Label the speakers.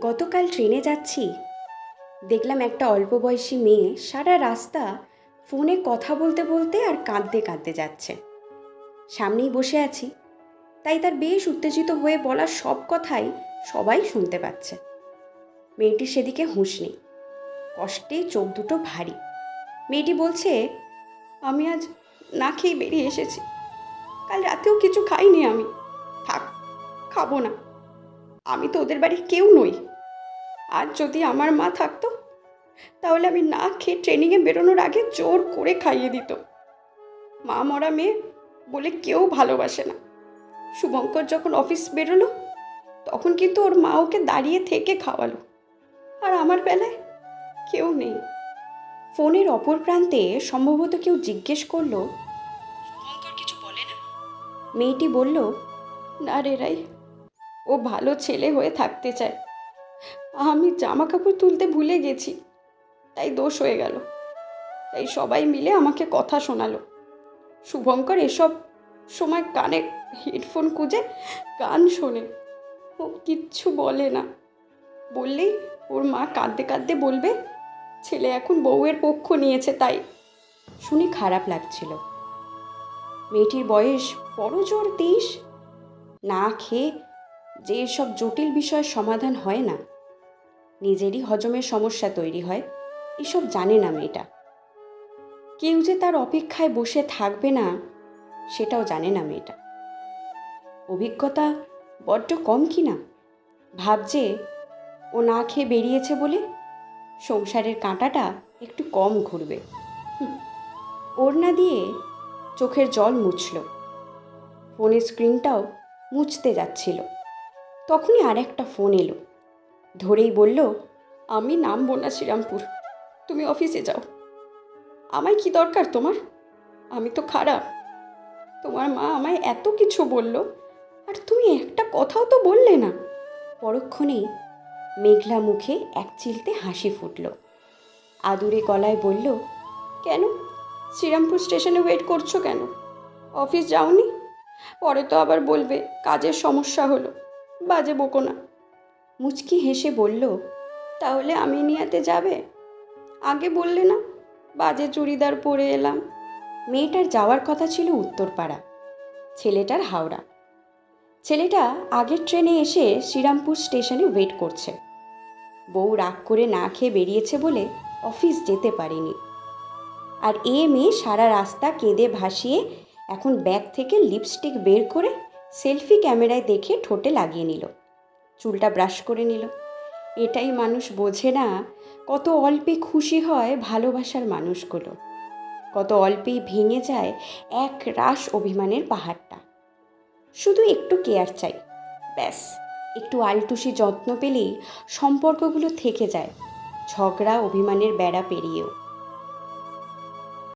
Speaker 1: গতকাল ট্রেনে যাচ্ছি। দেখলাম একটা অল্প বয়সী মেয়ে সারা রাস্তা ফোনে কথা বলতে বলতে আর কাঁদতে কাঁদতে যাচ্ছে। সামনেই বসে আছি। তাই তার বেশ উত্তেজিত হয়ে বলা সব কথাই সবাই শুনতে পাচ্ছে। মেয়েটির সেদিকে হুঁশ নেই। কষ্টে চোখ দুটো ভারী। মেয়েটি বলছে, আমি আজ না খেয়ে বেরিয়ে এসেছি। কাল রাতেও কিছু খাইনি আমি। থাক, খাব না। আমি তো ওদের বাড়ির কেউ নই। আর যদি আমার মা থাকতো তাহলে আমি না খেয়ে ট্রেনিংয়ে বেরোনোর আগে জোর করে খাইয়ে দিত। মা মরা মেয়ে বলে কেউ ভালোবাসে না। শুভঙ্কর যখন অফিস বেরোলো তখন কিন্তু ওর মা ওকে দাঁড়িয়ে থেকে খাওয়ালো। আর আমার বেলায় কেউ নেই। ফোনের অপর প্রান্তে সম্ভবত কেউ জিজ্ঞেস করল শুভঙ্কর কিছু বলে না। মেয়েটি বলল না রে রাই ও ভালো ছেলে হয়ে থাকতে চায়। আমি জামা কাপড় তুলতে ভুলে গেছি। তাই দোষ হয়ে গেল। তাই সবাই মিলে আমাকে কথা শোনালো। শুভঙ্কর এসব সময় কানে হেডফোন খুঁজে গান শোনে। ও কিচ্ছু বলে না। বললেই ওর মা কাঁদতে কাঁদতে বলবে, ছেলে এখন বউয়ের পক্ষ নিয়েছে তাই। শুনে খারাপ লাগছিল। মেয়েটির বয়স বড় জোর, তেইশ। না খেয়ে যে সব জটিল বিষয়ের সমাধান হয় না। নিজেরই হজমের সমস্যা তৈরি হয়। এসব জানে না মেয়েটা। কেউ যে তার অপেক্ষায় বসে থাকবে না, সেটাও জানে না মেয়েটা। অভিজ্ঞতা বড্ড কম কি না? ভাবছে, ও না খেয়ে বেরিয়েছে বলে সংসারের কাঁটাটা একটু কম ঘুরবে। ওড়না দিয়ে চোখের জল মুছল। ফোনের স্ক্রিনটাও মুছতে যাচ্ছিল। তখনই আর একটা ফোন এলো। ধরেই বলল, আমি নামবো না শ্রীরামপুর। তুমি অফিসে যাও। আমায় কি দরকার তোমার? আমি তো খারাপ। তোমার মা আমায় এত কিছু বলল, আর তুমি একটা কথাও তো বললে না। পরক্ষণেই মেঘলা মুখে এক চিলতে হাসি ফুটল। আদুরে গলায় বলল, কেন? শ্রীরামপুর স্টেশনে ওয়েট করছ কেন? অফিস যাওনি? পরে তো আবার বলবে, কাজের সমস্যা হলো। বাজে বকো না। মুচকি হেসে বলল, তাহলে আমি নিয়াতে যাবে? আগে বললে না, বাজে চুড়িদার পরে এলাম। মেয়েটার যাওয়ার কথা ছিল উত্তরপাড়া, ছেলেটার হাওড়া। ছেলেটা আগের ট্রেনে এসে শ্রীরামপুর স্টেশনে ওয়েট করছে। বউ রাগ করে না খেয়ে বেরিয়েছে বলে অফিস যেতে পারেনি। আর এ মেয়ে সারা রাস্তা কেঁদে ভাসিয়ে এখন ব্যাগ থেকে লিপস্টিক বের করে সেলফি ক্যামেরায় দেখে ঠোঁটে লাগিয়ে নিল। চুলটা ব্রাশ করে নিল। এটাই মানুষ বোঝে না কত অল্পে খুশি হয় ভালোবাসার মানুষগুলো। কত অল্পেই ভেঙে যায় এক রাস অভিমানের পাহাড়টা। শুধু একটু কেয়ার চাই, ব্যাস। একটু আলটুসি যত্ন পেলেই সম্পর্কগুলো থেকে যায়, ঝগড়া, অভিমানের বেড়া পেরিয়েও।